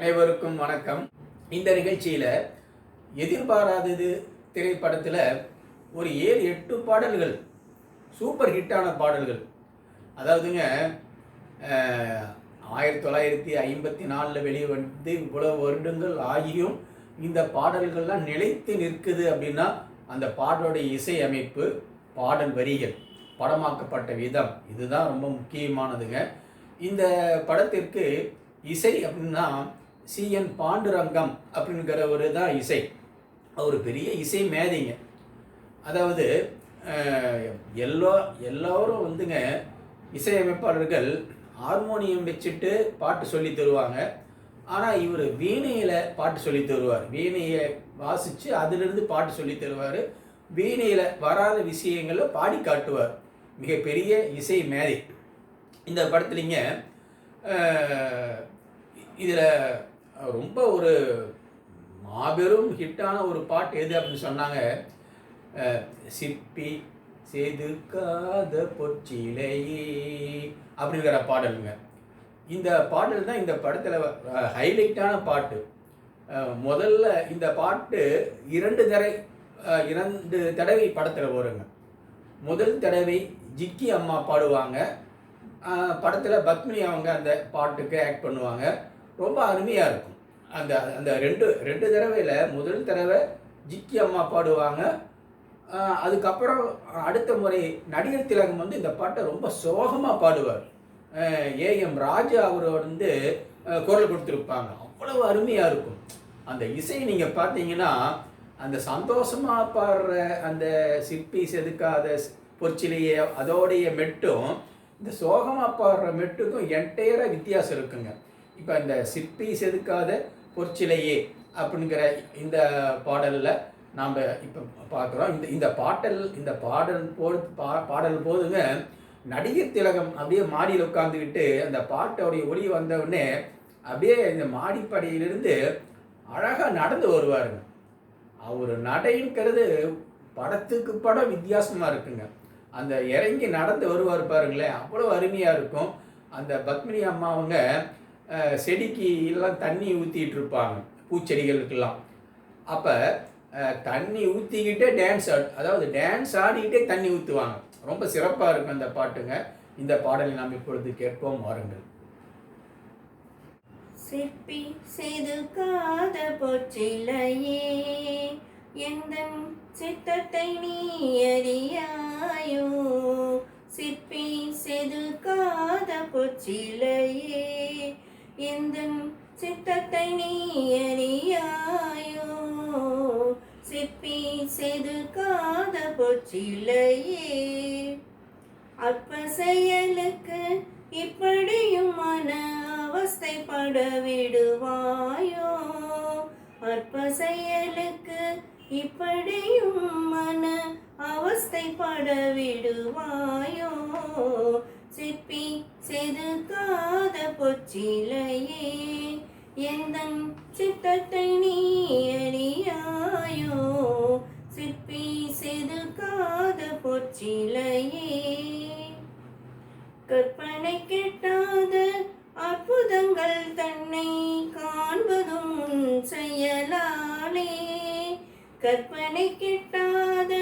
அனைவருக்கும் வணக்கம். இந்த நிகழ்ச்சியில் எதிர்பாராதது திரைப்படத்தில் ஒரு ஏழு எட்டு பாடல்கள் சூப்பர் ஹிட்டான பாடல்கள். அதாவதுங்க ஆயிரத்தி தொள்ளாயிரத்தி ஐம்பத்தி நாலில் வெளியே வந்து இவ்வளவு வருடங்கள் ஆகியும் இந்த பாடல்கள்லாம் நிலைத்து நிற்குது அப்படின்னா அந்த பாடலுடைய இசை அமைப்பு பாடல் வரிகள் படமாக்கப்பட்ட விதம் இதுதான் ரொம்ப முக்கியமானதுங்க. இந்த படத்திற்கு இசை அப்படின்னா சிஎன் பாண்டுரங்கம் அப்படிங்கிறவர் தான் இசை. அவர் பெரிய இசை மேதைங்க. அதாவது அஹ், எல்லா வந்துங்க இசையமைப்பாளர்கள் ஹார்மோனியம் வச்சுட்டு பாட்டு சொல்லி தருவாங்க. ஆனால் இவர் வீணையில் பாட்டு சொல்லி தருவார். வீணையை வாசித்து அதிலிருந்து பாட்டு சொல்லி தருவார். வீணையில் வராத விஷயங்களை பாடி காட்டுவார். மிகப்பெரிய இசை மேதை. இந்த படத்துலிங்க இதில் ரொம்ப ஒரு மாபெரும் ஹிட்டான ஒரு பாட்டு எது அப்படின்னு சொன்னாங்க. சிற்பி சிப்பி செதுக்காத பொற்சிலையே அப்படிங்கிற பாடலுங்க. இந்த பாடல் தான் இந்த படத்தில் ஹைலைட்டான பாட்டு. முதல்ல இந்த பாட்டு இரண்டு தடவை இரண்டு தடவை படத்தில் வருங்க. முதல் தடவை ஜிக்கி அம்மா பாடுவாங்க. படத்தில் பத்மினி அவங்க அந்த பாட்டுக்கு ஆக்ட் பண்ணுவாங்க. ரொம்ப அருமையாக இருக்கும். அந்த அந்த ரெண்டு ரெண்டு தடவையில் முதல் தடவை ஜிக்கி அம்மா பாடுவாங்க. அதுக்கப்புறம் அடுத்த முறை நடிகர் திலகம் வந்து இந்த பாட்டை ரொம்ப சோகமாக பாடுவார். ஏஎம் ராஜா அவர் வந்து குரல் கொடுத்துருப்பாங்க. அவ்வளவு அருமையாக இருக்கும். அந்த இசையை நீங்கள் பார்த்தீங்கன்னா அந்த சந்தோஷமாக பாடுற அந்த சிற்பி செதுக்காத பொற்சிலையே அதோடைய மெட்டும் இந்த சோகமாக பாடுற மெட்டுக்கும் என்டையராக வித்தியாசம் இருக்குங்க. இப்போ இந்த சிற்பி செதுக்காத பொற்சிலையே அப்படிங்கிற இந்த பாடலில் நாம் இப்போ பார்க்குறோம். இந்த இந்த பாட்டல் இந்த பாடல் போது பா பாடல் போதுங்க நடிகர் திலகம் அப்படியே மாடியில் உட்காந்துக்கிட்டு அந்த பாட்டோடைய ஒளி வந்தவுடனே அப்படியே இந்த மாடிப்படையிலிருந்து அழகாக நடந்து வருவாருங்க. அவர் நடைங்கிறது படத்துக்கு படம் வித்தியாசமாக இருக்குங்க. அந்த இறங்கி நடந்து வருவார் பாருங்களேன் அவ்வளோ அருமையாக இருக்கும். அந்த பத்மினி அம்மா அவங்க செடிக்கு எல்லாம் தண்ணி ஊற்றிட்டு இருப்பாங்க பூச்செடிகளுக்கெல்லாம். அப்போ தண்ணி ஊற்றிக்கிட்டே டான்ஸ் ஆடு அதாவது டான்ஸ் ஆடிக்கிட்டே தண்ணி ஊற்றுவாங்க ரொம்ப சிறப்பாக இருக்கும் அந்த பாட்டுங்க. இந்த பாடலை நாம் இப்பொழுது கேட்போம் வாருங்கள். சிற்பி செதுக்காத பொற்றிலையே எந்த சித்தத்தை நீ அறியாயோ? சிற்பி செதுக்காத பொற்றிலையே எந்தன் சித்தத்தை நீ அறியாயோ? சிற்பி செதுக்காத பொச்சிலையே. அற்ப செயலுக்கு இப்படியும் மன அவஸ்தைப்பட விடுவாயோ அற்ப செயலுக்கு இப்படியும் மன அவஸ்தைப்பட விடுவாயோ சிற்பி செதுக்காத பொச்சிலையே எந்தன் சித்தத்தை நீ அறியாயோ? சிற்பி செதுக்காத பொச்சிலையே கற்பனை கெட்டாத அற்புதங்கள் தன்னை காண்பதும் உன் செயலாலே. கற்பனை கெட்டாத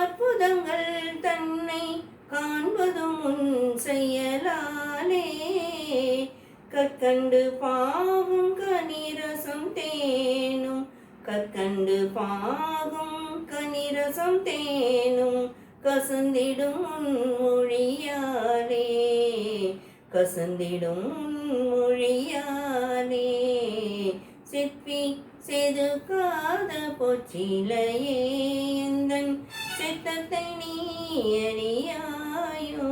அற்புதங்கள் தன்னை காண்பதும் உன் செயலாலே. கற்கண்டு பாவும் கனிரசம் தேனும். கற்கண்டு பாகும் கனிரசம் தேனும். கசந்திடும் மொழியாலே. கசந்திடும் மொழியாலே. சிற்பி செதுக்காத பொச்சிலையே எந்தன் சித்தத்தை நீ அறியா அறியாயோ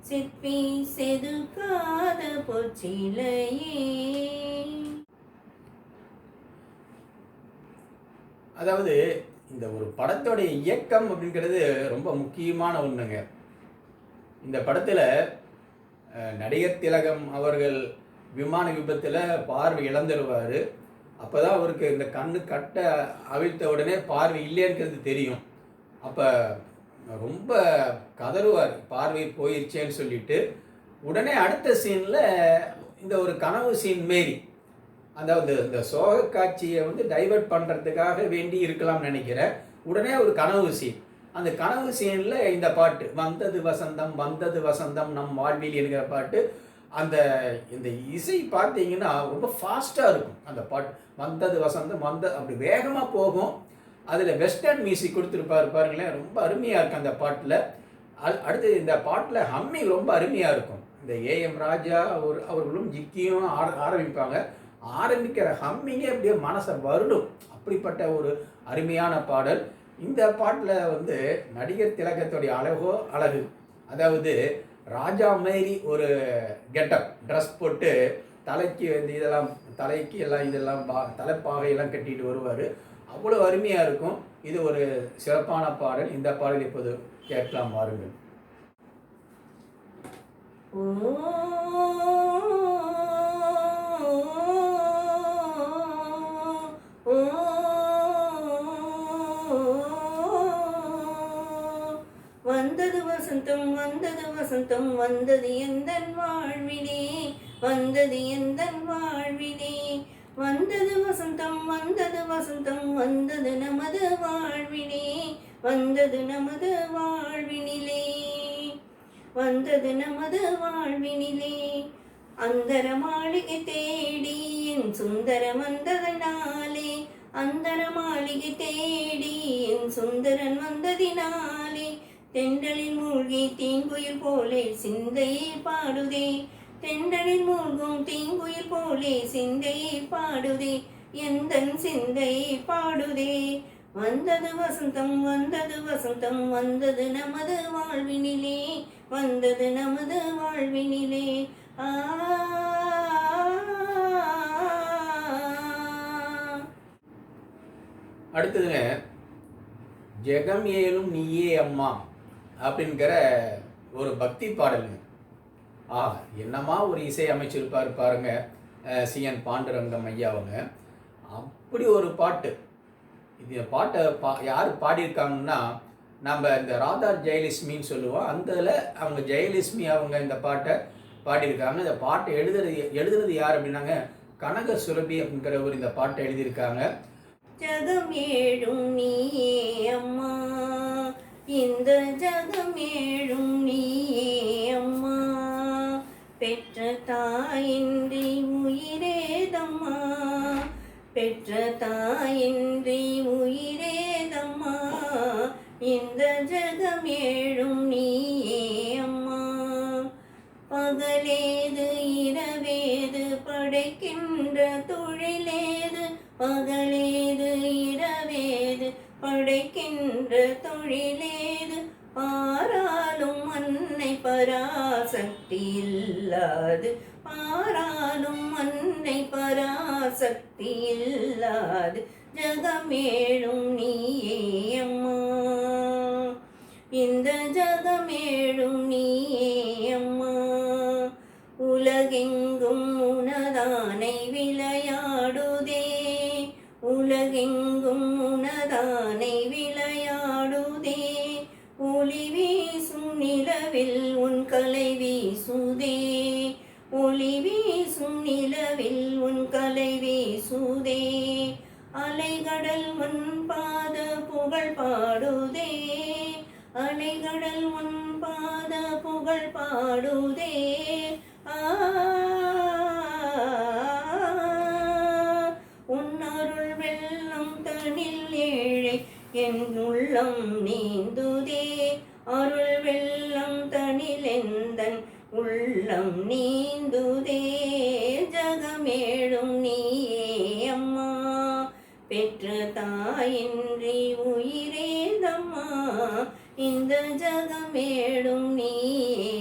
சிற்பி செதுக்காத பொச்சிலையே அதாவது இந்த ஒரு படத்தோடைய இயக்கம் அப்படிங்கிறது ரொம்ப முக்கியமான ஒன்றுங்க இந்த படத்தில் நடிகர் திலகம் அவர்கள் விமான விபத்தில் பார்வை இழந்துடுவார் அப்போ தான் அவருக்கு இந்த கண்ணு கட்ட அவிழ்த்த உடனே பார்வை இல்லைன்றது தெரியும். அப்போ ரொம்ப கதறுவார் பார்வை போயிருச்சேன்னு சொல்லிட்டு உடனே அடுத்த சீனில் இந்த ஒரு கனவு சீன் மாரி அதாவது இந்த சோக காட்சியை வந்து டைவர்ட் பண்ணுறதுக்காக வேண்டி இருக்கலாம்னு நினைக்கிறேன். உடனே ஒரு கனவு சீன். அந்த கனவு சீனில் இந்த பாட்டு வந்தது வசந்தம் வந்தது வசந்தம் நம் வாழ்வில் என்கிற பாட்டு அந்த இந்த இசை பார்த்தீங்கன்னா ரொம்ப ஃபாஸ்ட்டாக இருக்கும். அந்த பாட்டு வந்தது வசந்தம் வந்த அப்படி வேகமாக போகும். அதில் வெஸ்டர்ன் மியூசிக் கொடுத்துருப்பாரு பாருங்களேன். ரொம்ப அருமையாக இருக்கும் அந்த பாட்டில். அடுத்து இந்த பாட்டில் ஹம்மிங் ரொம்ப அருமையாக இருக்கும். இந்த ஏஎம் ராஜா அவர் அவர்களும் ஜிக்கியும் ஆர ஆரம்பிப்பாங்க. ஆரம்பிக்கிற ஹம்மிங்கே அப்படியே மனசை வருடும். அப்படிப்பட்ட ஒரு அருமையான பாடல். இந்த பாட்டில் வந்து நடிகர் திலகத்துடைய அழகோ அழகு. அதாவது ராஜா மாரி ஒரு கெட்டப் ட்ரெஸ் போட்டு தலைக்கு வந்து இதெல்லாம் தலைக்கு எல்லாம் இதெல்லாம் பா தலைப்பாகையெல்லாம் கட்டிட்டு வருவார். அவ்வளோ அருமையாக இருக்கும். இது ஒரு சிறப்பான பாடல். இந்த பாடல் இப்போது கேட்கலாம் வாருங்கள். ஓ ஓ வந்தது வசந்தம் வந்தது வசந்தம் வந்தது எந்தன் வாழ்வினே வந்தது எந்தன் வாழ்வினே வந்தது வசந்தம் வந்தது வசந்தம் வந்தது நமது வாழ்வினே வந்தது நமது வாழ்வினிலே. வந்தது நமது வாழ்வினிலே அந்தர மாளிகை தேடி என் சுந்தரம் வந்ததனாலே. அந்தர மாளிகை தேடி என் சுந்தரன் வந்ததினாலே. தென்றலில் மூழ்கி தீங்குயிர் போலே சிந்தையை பாடுதே. தென்றலில் மூழ்கும் தீங்குயில் போலே சிந்தையை பாடுதே எந்தன் சிந்தையை பாடுதே. வந்தது வசந்தம் வந்தது வசந்தம் வந்தது நமது வாழ்வினிலே வந்தது நமது வாழ்வினிலே. ஆ அடுத்ததுங்க ஜெகம் ஏலும் நீயே அம்மா அப்படிங்கிற ஒரு பக்தி பாடலுங்க. ஆ என்னமா ஒரு இசை அமைச்சிருப்பார் பாருங்க சிஎன் பாண்டுரங்கம் ஐயா அவங்க. அப்படி ஒரு பாட்டு. இந்த பாட்டை பா யார் பாடியிருக்காங்கன்னா நம்ம இந்த ராதா ஜெயலட்சுமின்னு சொல்லுவோம். அந்தல அவங்க ஜெயலட்சுமி அவங்க இந்த பாட்டை பாடியிருக்காங்க. இந்த பாட்டை எழுதுறது எழுதுறது யார் அப்படின்னாங்க கனக சுரபி அப்படிங்கிறவர் இந்த பாட்டை எழுதியிருக்காங்க. ஜகம் ஏழும் நீ அம்மா. இந்த ஜகம் ஏழும் நீ பெற்ற தாயின்றி உயிரேதம்மா. பெற்ற தாயின்றி உயிரேதம்மா. இந்த ஜகம் ஏழும் நீயே அம்மா. பகலேது இரவேது படைக்கின்ற தொழிலேது. பகலேது இரவேது படைக்கின்ற தொழிலேது. பாராலும் அன்னை பராசக்தி இல்லாது பாராலும் அன்னை பராசக்தி இல்லாது ஜகமேழும் நீயே அம்மா. இந்த ஜகமேழும் நீயே அம்மா. உலகெங்கும் நிலவில் உன் கலை வீசுதே. ஒளி வீசும் நிலவில் உன் கலை வீசுதே. அலைகடல் உன் பாத புகழ் பாடுதே. அலைகடல் உன் பாத புகழ் பாடுதே. உன் அருள் வெள்ளம் தனில் ஏழை என் உள்ளம் உள்ளம் நீந்துதே ஜகமேழும் நீயே அம்மா. பெற்ற தாயின்றி உயிரேதம்மா. இந்த ஜகமேடும் நீயே